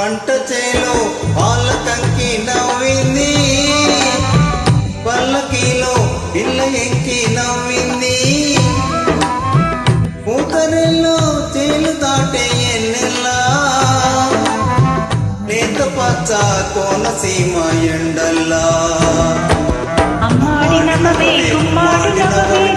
పంట చేలో వాళ్ళ కంకి నవ్వింది. పల్లకిలో ఇళ్ళ ఎంకి నవ్వింది. పూతరెల్లో చేలు దాటే ఎన్నెల్లా. లేత పచ్చ కోనసీమ ఎండల్లా. అమ్మాడి నవ్వే కుమ్మాడి నవ్వే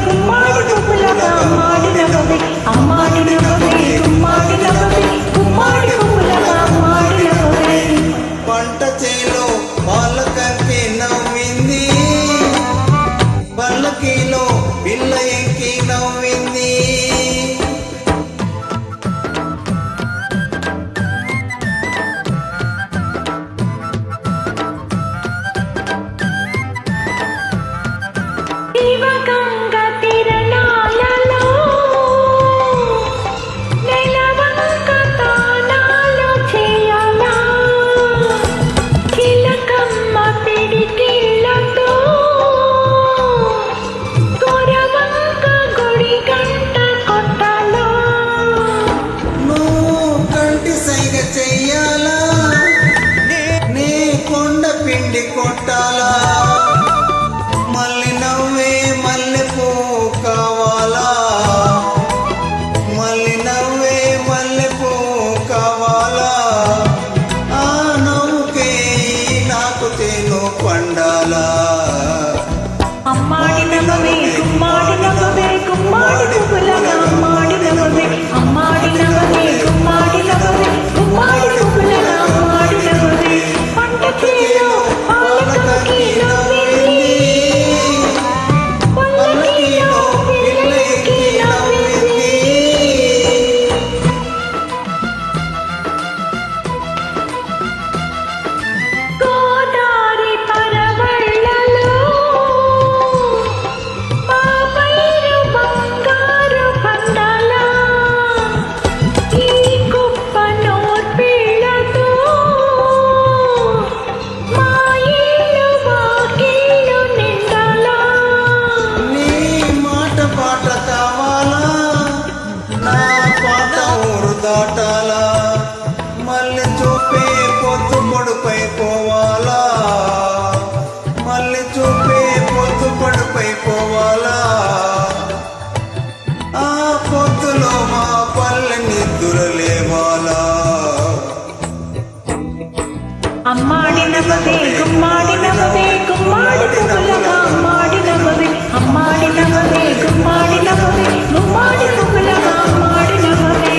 అమ్మాడి నవ్వవే గుమ్మాడి నవ్వవే గుమ్మాడి నవ్వులగా అమ్మాడి నవ్వవే అమ్మాడి నవ్వవే గుమ్మాడి నవ్వవే గుమ్మాడి నవ్వులగా అమ్మాడి నవ్వవే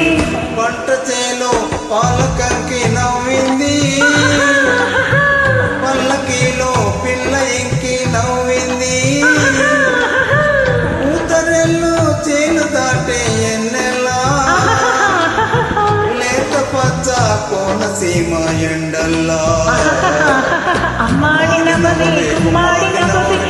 వంట చేలో పాలకంకి నవ్వింది. పల్లకీలో పిల్ల ఇంకి నవ్వింది. ఊతరెల్లో చేను దాటే ఎన్నె కోనసీమ ఎండల్లా. అమ్మాడి నవమి కుమ్మాడి నవమి.